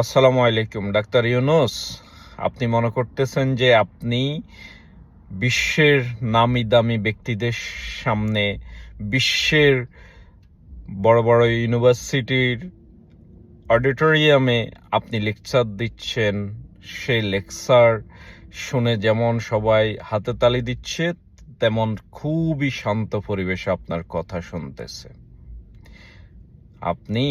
আসসালামু আলাইকুম, ডাক্তার ইউনুস। আপনি মনে করতেছেন যে আপনি বিশ্বের নামি দামি ব্যক্তিদের সামনে বিশ্বের বড় বড় ইউনিভার্সিটির অডিটোরিয়ামে আপনি লেকচার দিচ্ছেন? সেই লেকচার শুনে যেমন সবাই হাতে তালি দিচ্ছে, তেমন খুবই শান্ত পরিবেশে আপনার কথা শুনতেছে। আপনি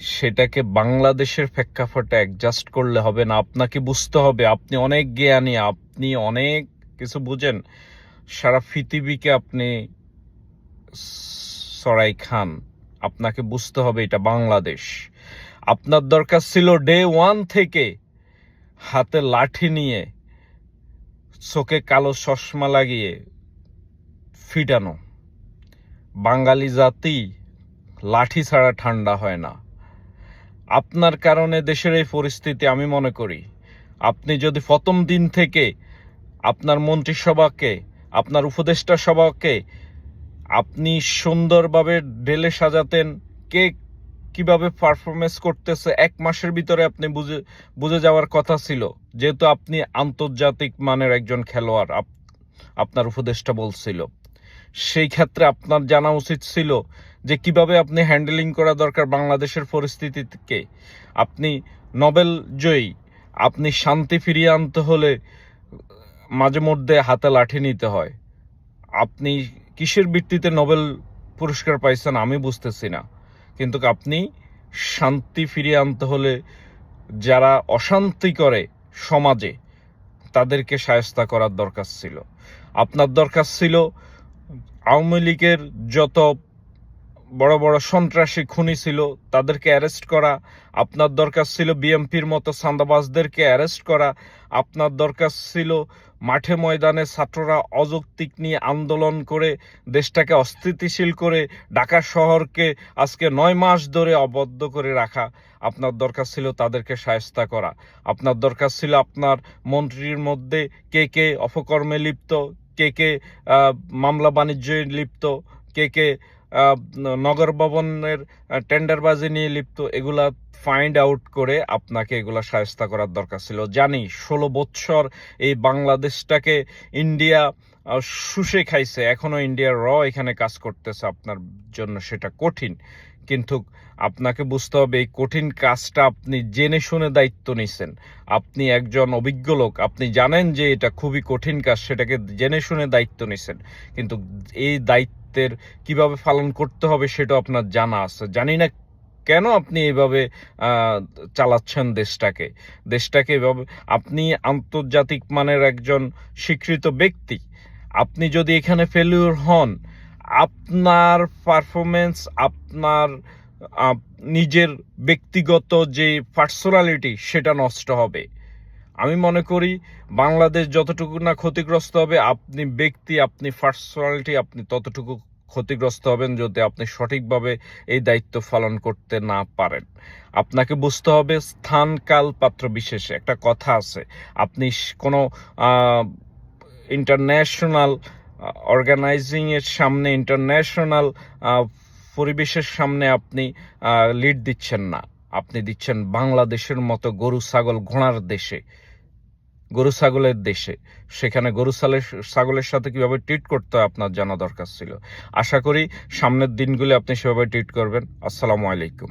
সেটাকে বাংলাদেশের প্রেক্ষাপটে অ্যাডজাস্ট করলে হবে না। আপনাকে বুঝতে হবে, আপনি অনেক জ্ঞানী, আপনি অনেক কিছু বুঝেন। সারা পৃথিবীকে আপনি সরাই খান। আপনাকে বুঝতে হবে এটা বাংলাদেশ। আপনার দরকার ছিল ডে ওয়ান থেকে হাতে লাঠি নিয়ে চোখে কালো চশমা লাগিয়ে ফিটানো। বাঙালি জাতি লাঠি ছাড়া ঠান্ডা হয় না। আপনার কারণে দেশের এই পরিস্থিতি আমি মনে করি। আপনি যদি প্রথম দিন থেকে আপনার মন্ত্রিসভাকে, আপনার উপদেষ্টা সভাকে আপনি সুন্দরভাবে ঢেলে সাজাতেন, কে কীভাবে পারফরমেন্স করতেছে, এক মাসের ভিতরে আপনি বুঝে বুঝে যাওয়ার কথা ছিল। যেহেতু আপনি আন্তর্জাতিক মানের একজন খেলোয়াড়, আপ- আপনার উপদেষ্টা বলছিল। সেই ক্ষেত্রে আপনার জানা উচিত ছিল যে কীভাবে আপনি হ্যান্ডেলিং করা দরকার বাংলাদেশের পরিস্থিতিকে। আপনি নোবেল জয়ী, আপনি শান্তি ফিরিয়ে আনতে হলে মাঝে মধ্যে হাতে লাঠি নিতে হয়। আপনি কিসের ভিত্তিতে নোবেল পুরস্কার পাইছেন আমি বুঝতেছি না। কিন্তু আপনি শান্তি ফিরিয়ে আনতে হলে যারা অশান্তি করে সমাজে, তাদেরকে সায়স্তা করার দরকার ছিল। আপনার দরকার ছিল আওয়ামী লীগের যত বড় বড় সন্ত্রাসী খুনি ছিল, তাদেরকে অ্যারেস্ট করা, আপনার দরকার ছিল বিএমপির মতো সান্দাবাজদেরকে অ্যারেস্ট করা, আপনার দরকার ছিল মাঠে ময়দানে ছাত্ররা অযৌক্তিক নিয়ে আন্দোলন করে, দেশটাকে অস্থিতিশীল করে, ঢাকা শহরকে আজকে নয় মাস ধরে অবদ্ধ করে রাখা, আপনার দরকার ছিল তাদেরকে সায়স্তা করা। আপনার দরকার ছিল আপনার মন্ত্রীর মধ্যে কে কে অপকর্মে লিপ্ত কে কে মামলা বাণিজ্যে লিপ্ত, কে কে নগর ভবনের টেন্ডারবাজি নিয়ে লিপ্ত, এগুলা ফাইন্ড আউট করে আপনাকে এগুলা সায়স্তা করার দরকার ছিল। জানি, ষোলো বৎসর এই বাংলাদেশটাকে ইন্ডিয়া শুষে খাইছে। এখনও ইন্ডিয়ার র এখানে কাজ করতেছে, আপনার জন্য সেটা কঠিন। কিন্তু আপনাকে বুঝতে হবে, এই কঠিন কাজটা আপনি জেনে শুনে দায়িত্ব নিছেন। আপনি একজন অভিজ্ঞ লোক, আপনি জানেন যে এটা খুবই কঠিন কাজ, সেটাকে জেনে শুনে দায়িত্ব নিছেন। কিন্তু এই দায়িত্বের কীভাবে পালন করতে হবে সেটা আপনার জানা আছে। জানি না কেন আপনি এভাবে চালাচ্ছেন দেশটাকে। দেশটাকে এভাবে, আপনি আন্তর্জাতিক মানের একজন স্বীকৃত ব্যক্তি। আপনি যদি এখানে ফেলিউর হন আপনার পারফরমেন্স আপনার নিজের ব্যক্তিগত যে পার্সোনালিটি সেটা নষ্ট হবে। আমি মনে করি বাংলাদেশ যতটুকু না ক্ষতিগ্রস্ত হবে, আপনি ব্যক্তি, আপনি পার্সোনালিটি আপনি ততটুকু ক্ষতিগ্রস্ত হবেন যদি আপনি সঠিকভাবে এই দায়িত্ব পালন করতে না পারেন। আপনাকে বুঝতে হবে স্থান, কাল, পাত্র বিশেষে। একটা কথা আছে, আপনি কোনো ইন্টারন্যাশনাল অর্গানাইজিং এর সামনে ইন্টারন্যাশনাল পরিবেশের সামনে আপনি লিড দিচ্ছেন না। আপনি দিচ্ছেন বাংলাদেশের মতো গরু, ছাগল, ঘোড়ার দেশে, গরু, ছাগলের দেশে। সেখানে গরু ছাগলের ছাগলের সাথে কীভাবে ট্রিট করতে হয় আপনার জানা দরকার ছিল। আশা করি সামনের দিনগুলি আপনি সেভাবে ট্রিট করবেন। আসসালামু আলাইকুম।